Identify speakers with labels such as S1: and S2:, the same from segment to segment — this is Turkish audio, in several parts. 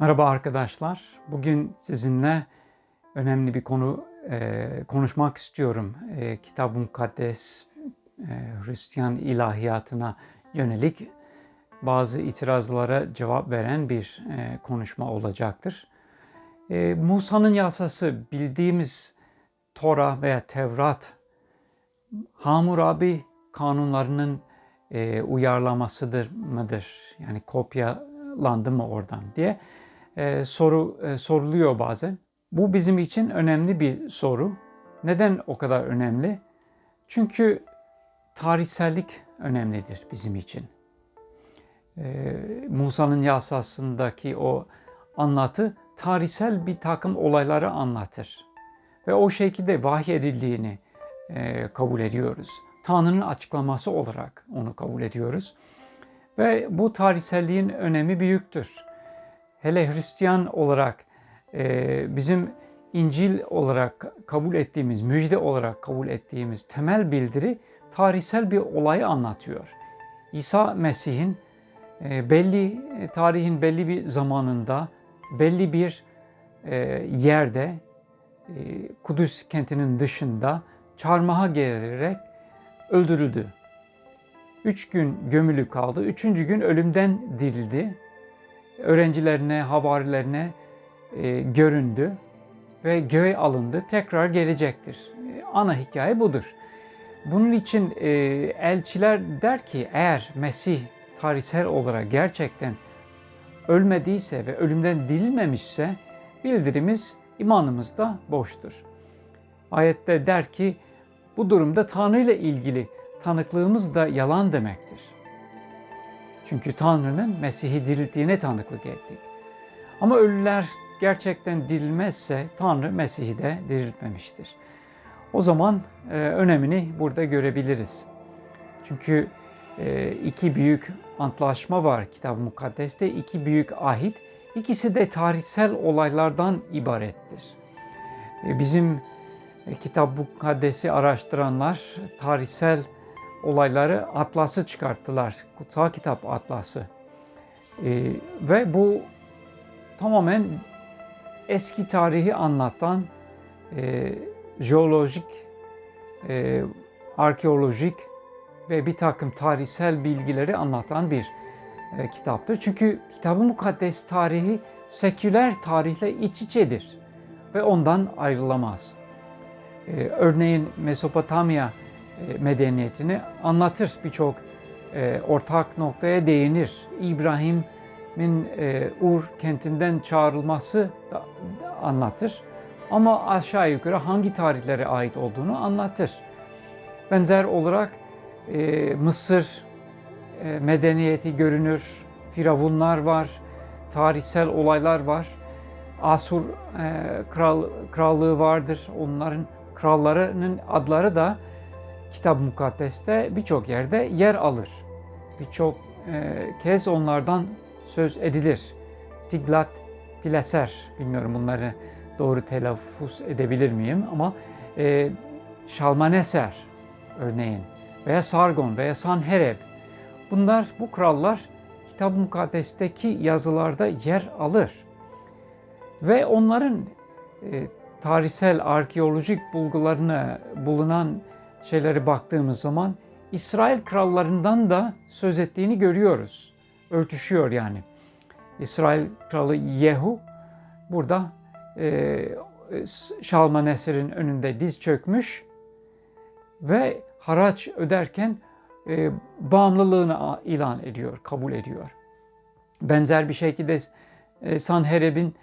S1: Merhaba arkadaşlar. Bugün sizinle önemli bir konu e, konuşmak istiyorum. E, Kitab-ı Mukaddes e, Hristiyan ilahiyatına yönelik bazı itirazlara cevap veren bir e, konuşma olacaktır. E, Musa'nın yasası bildiğimiz Tora veya Tevrat Hammurabi kanunlarının e, uyarlamasıdır mıdır? Yani kopyalandı mı oradan diye e, soru e, soruluyor bazen. Bu bizim için önemli bir soru. Neden o kadar önemli? Çünkü tarihsellik önemlidir bizim için. E, Musa'nın yasasındaki o anlatı tarihsel bir takım olayları anlatır. Ve o şekilde vahiy edildiğini e, kabul ediyoruz. Tanrı'nın açıklaması olarak onu kabul ediyoruz. Ve bu tarihselliğin önemi büyüktür. Hele Hristiyan olarak e, bizim İncil olarak kabul ettiğimiz, müjde olarak kabul ettiğimiz temel bildiri tarihsel bir olayı anlatıyor. İsa Mesih'in e, belli tarihin belli bir zamanında, belli bir e, yerde, e, Kudüs kentinin dışında çarmıha gelerek öldürüldü. Üç gün gömülü kaldı. Üçüncü gün ölümden dirildi. Öğrencilerine, havarilerine e, göründü ve göğe alındı. Tekrar gelecektir. E, ana hikaye budur. Bunun için e, elçiler der ki eğer Mesih tarihsel olarak gerçekten ölmediyse ve ölümden dirilmemişse bildirimiz imanımız da boştur. Ayette der ki bu durumda Tanrı ile ilgili tanıklığımız da yalan demektir. Çünkü Tanrı'nın Mesih'i dirilttiğine tanıklık ettik. Ama ölüler gerçekten dirilmezse Tanrı Mesih'i de diriltmemiştir. O zaman e, önemini burada görebiliriz. Çünkü e, iki büyük antlaşma var Kitab-ı Mukaddes'te, iki büyük ahit. İkisi de tarihsel olaylardan ibarettir. E, bizim e, Kitab-ı Mukaddes'i araştıranlar tarihsel olayları atlası çıkarttılar. Kutsal Kitap Atlası. E, ve bu tamamen eski tarihi anlatan e, jeolojik, e, arkeolojik ve bir takım tarihsel bilgileri anlatan bir e, kitaptır. Çünkü Kitab-ı Mukaddes tarihi seküler tarihle iç içedir ve ondan ayrılamaz. E, örneğin Mesopotamya medeniyetini anlatır birçok e, ortak noktaya değinir. İbrahim'in e, Ur kentinden çağrılması da anlatır. Ama aşağı yukarı hangi tarihlere ait olduğunu anlatır. Benzer olarak Mısır medeniyeti görünür, firavunlar var, tarihsel olaylar var. Asur kral, krallığı vardır. Onların krallarının adları da Kitab-ı Mukaddes'te birçok yerde yer alır. Birçok e, kez onlardan söz edilir. Tiglat Pileser, bilmiyorum bunları doğru telaffuz edebilir miyim ama e, Şalmaneser örneğin veya Sargon veya Sanherib bunlar bu krallar Kitab-ı Mukaddes'teki yazılarda yer alır. Ve onların e, tarihsel arkeolojik bulgularına bulunan şeylere baktığımız zaman İsrail krallarından da söz ettiğini görüyoruz. Örtüşüyor yani. İsrail kralı Yehu burada e, Şalmaneser'in önünde diz çökmüş ve haraç öderken e, bağımlılığını ilan ediyor, kabul ediyor. Benzer bir şekilde e, Sanherib'in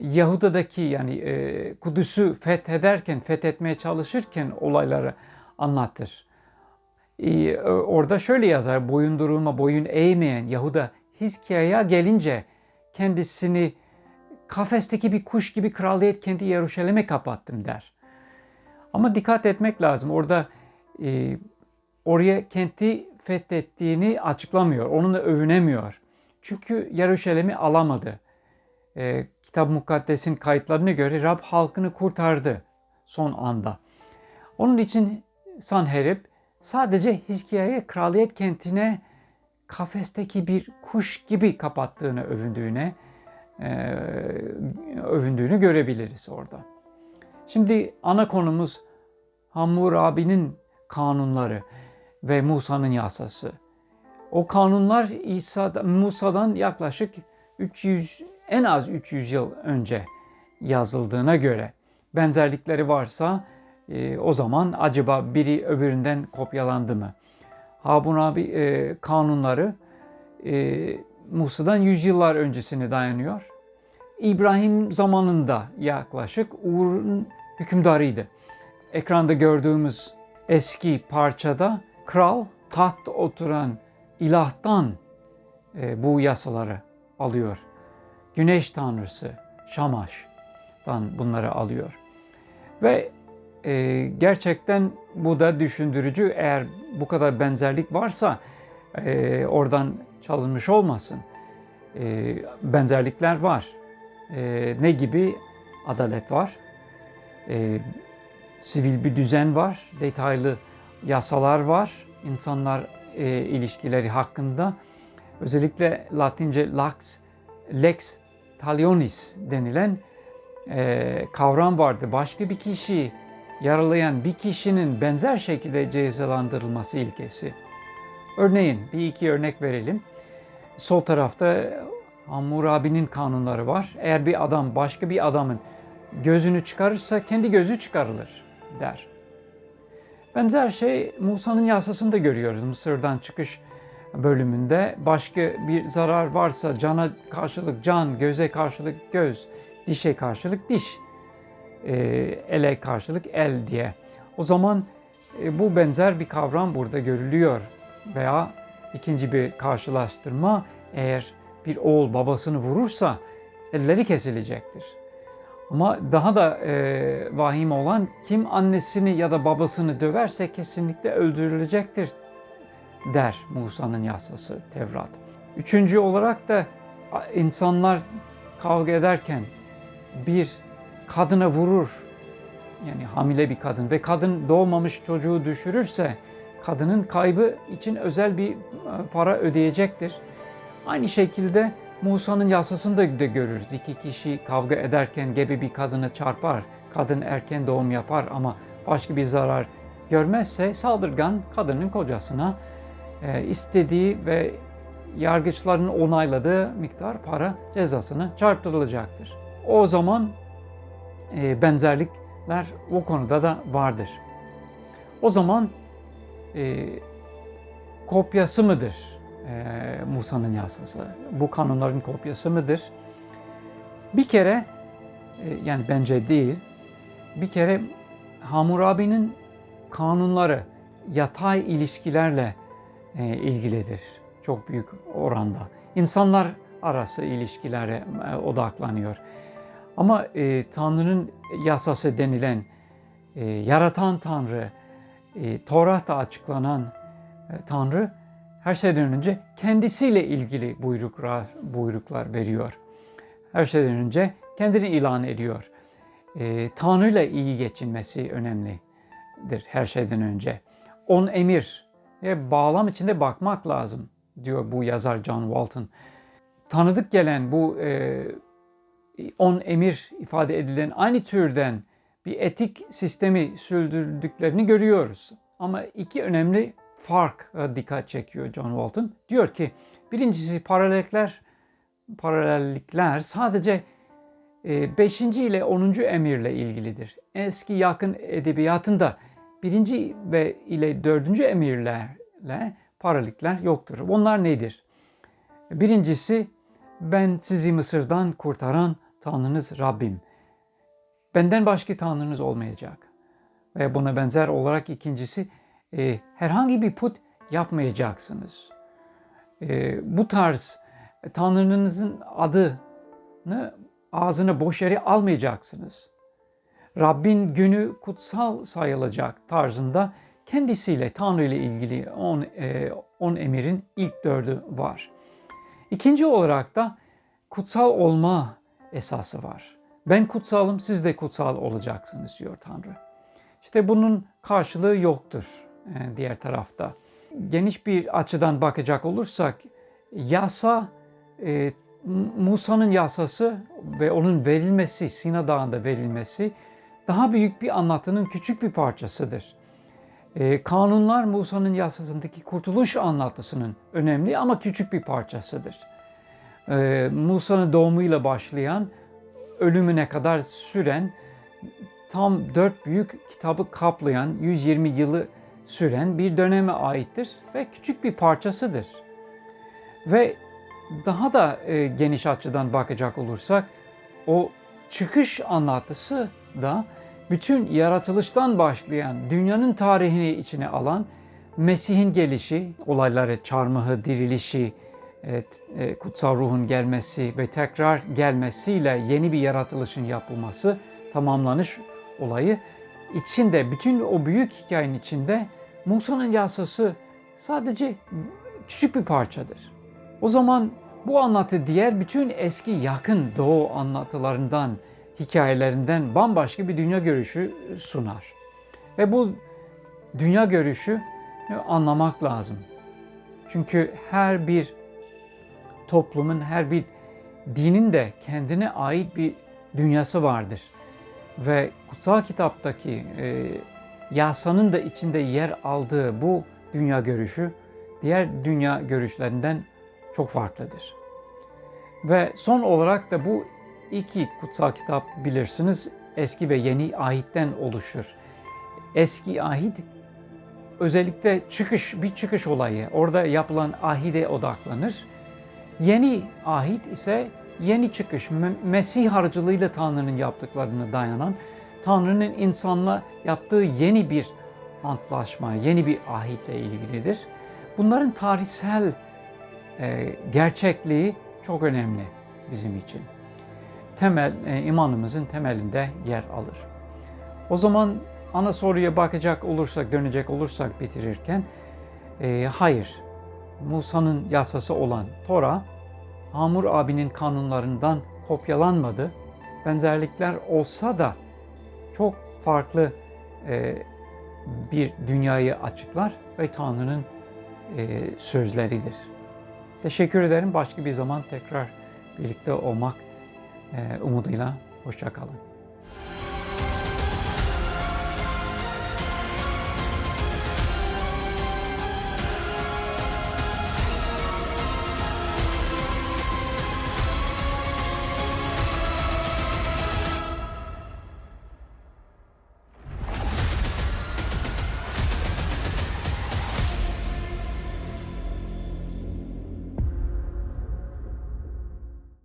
S1: Yahuda'daki yani e, Kudüs'ü fethederken, fethetmeye çalışırken olayları anlatır. Ee, orada şöyle yazar, boyundurulma, boyun eğmeyen Yahuda Hizkiya'ya gelince kendisini kafesteki bir kuş gibi kraliyet kenti Yeruşalim'e kapattım der. Ama dikkat etmek lazım. Orada e, oraya kenti fethettiğini açıklamıyor. Onunla övünemiyor. Çünkü Yeruşalim'i alamadı. E, Kitap Mukaddes'in kayıtlarına göre Rab halkını kurtardı son anda. Onun için Sanherib sadece Hizkiya'yı kraliyet kentine kafesteki bir kuş gibi kapattığını övündüğüne e, övündüğünü görebiliriz orada. Şimdi ana konumuz Hammurabi'nin kanunları ve Musa'nın yasası. O kanunlar İsa Musa'dan yaklaşık 300 en az 300 yıl önce yazıldığına göre benzerlikleri varsa e, o zaman acaba biri öbüründen kopyalandı mı? Hammurabi e, kanunları e, Musa'dan yüzyıllar öncesine dayanıyor. İbrahim zamanında yaklaşık Ur'un hükümdarıydı. Ekranda gördüğümüz eski parçada kral taht oturan ilahtan e, bu yasaları alıyor. Güneş tanrısı Şamaş'tan bunları alıyor. Ve e, gerçekten bu da düşündürücü. Eğer bu kadar benzerlik varsa e, oradan çalınmış olmasın. E, benzerlikler var. E, ne gibi? Adalet var. E, sivil bir düzen var. Detaylı yasalar var. İnsanlar e, ilişkileri hakkında. Özellikle Latince lax, lex talionis denilen e, kavram vardı. Başka bir kişi yaralayan bir kişinin benzer şekilde cezalandırılması ilkesi. Örneğin bir iki örnek verelim. Sol tarafta Hammurabi'nin kanunları var. Eğer bir adam başka bir adamın gözünü çıkarırsa kendi gözü çıkarılır der. Benzer şey Musa'nın yasasında görüyoruz. Mısır'dan çıkış bölümünde başka bir zarar varsa cana karşılık can, göze karşılık göz, dişe karşılık diş, ele karşılık el diye. O zaman e, bu benzer bir kavram burada görülüyor. Veya ikinci bir karşılaştırma eğer bir oğul babasını vurursa elleri kesilecektir. Ama daha da e, vahim olan kim annesini ya da babasını döverse kesinlikle öldürülecektir der Musa'nın yasası Tevrat. Üçüncü olarak da insanlar kavga ederken bir kadına vurur yani hamile bir kadın ve kadın doğmamış çocuğu düşürürse kadının kaybı için özel bir para ödeyecektir. Aynı şekilde Musa'nın yasasında da görürüz. İki kişi kavga ederken gebe bir kadını çarpar. Kadın erken doğum yapar ama başka bir zarar görmezse saldırgan kadının kocasına e, istediği ve yargıçların onayladığı miktar para cezasını çarptırılacaktır. O zaman e, benzerlikler o konuda da vardır. O zaman e, kopyası mıdır e, Musa'nın yasası? Bu kanunların kopyası mıdır? Bir kere, e, yani bence değil, bir kere Hammurabi'nin kanunları yatay ilişkilerle e, ilgilidir. Çok büyük oranda. İnsanlar arası ilişkilere e, odaklanıyor. Ama e, Tanrı'nın yasası denilen e, yaratan Tanrı, e, Torat'ta açıklanan e, Tanrı her şeyden önce kendisiyle ilgili buyruklar, buyruklar veriyor. Her şeyden önce kendini ilan ediyor. E, Tanrı ile iyi geçinmesi önemlidir her şeyden önce. On emir ve bağlam içinde bakmak lazım diyor bu yazar John Walton. Tanıdık gelen bu e, on emir ifade edilen aynı türden bir etik sistemi sürdürdüklerini görüyoruz. Ama iki önemli fark dikkat çekiyor John Walton. Diyor ki birincisi paralellikler paralellikler sadece 5. E, ile 10. emirle ilgilidir. Eski yakın edebiyatında birinci ve ile dördüncü emirlerle paralellikler yoktur. Onlar nedir? Birincisi ben sizi Mısır'dan kurtaran Tanrınız Rabbim. Benden başka Tanrınız olmayacak. Ve buna benzer olarak ikincisi e, herhangi bir put yapmayacaksınız. E, bu tarz Tanrınızın adını ağzına boş yere almayacaksınız. Rabbin günü kutsal sayılacak tarzında kendisiyle Tanrı ile ilgili on, e, on emirin ilk dördü var. İkinci olarak da kutsal olma esası var. Ben kutsalım, siz de kutsal olacaksınız diyor Tanrı. İşte bunun karşılığı yoktur e, diğer tarafta. Geniş bir açıdan bakacak olursak yasa e, Musa'nın yasası ve onun verilmesi, Sina Dağı'nda verilmesi daha büyük bir anlatının küçük bir parçasıdır. Ee, kanunlar Musa'nın yasasındaki kurtuluş anlatısının önemli ama küçük bir parçasıdır. Ee, Musa'nın doğumuyla başlayan, ölümüne kadar süren, tam dört büyük kitabı kaplayan, 120 yılı süren bir döneme aittir ve küçük bir parçasıdır. Ve daha da e, geniş açıdan bakacak olursak, o çıkış anlatısı da bütün yaratılıştan başlayan, dünyanın tarihini içine alan Mesih'in gelişi, olayları, çarmıhı, dirilişi, e, kutsal ruhun gelmesi ve tekrar gelmesiyle yeni bir yaratılışın yapılması, tamamlanış olayı içinde, bütün o büyük hikayenin içinde Musa'nın yasası sadece küçük bir parçadır. O zaman bu anlatı diğer bütün eski yakın doğu anlatılarından, hikayelerinden bambaşka bir dünya görüşü sunar. Ve bu dünya görüşü anlamak lazım. Çünkü her bir toplumun, her bir dinin de kendine ait bir dünyası vardır. Ve kutsal kitaptaki e, yasanın da içinde yer aldığı bu dünya görüşü diğer dünya görüşlerinden çok farklıdır. Ve son olarak da bu iki kutsal kitap bilirsiniz eski ve yeni ahitten oluşur. Eski ahit özellikle çıkış, bir çıkış olayı. Orada yapılan ahide odaklanır. Yeni ahit ise yeni çıkış, Me- Mesih aracılığıyla Tanrı'nın yaptıklarına dayanan, Tanrı'nın insanla yaptığı yeni bir antlaşma, yeni bir ahitle ilgilidir. Bunların tarihsel e, gerçekliği çok önemli bizim için. Temel e, imanımızın temelinde yer alır. O zaman ana soruya bakacak olursak, dönecek olursak bitirirken, e, hayır, Musa'nın yasası olan Tora, Hamur abinin kanunlarından kopyalanmadı. Benzerlikler olsa da çok farklı e, bir dünyayı açıklar ve Tanrı'nın e, sözleridir. Teşekkür ederim. Başka bir zaman tekrar birlikte olmak e, umuduyla. Hoşça kalın.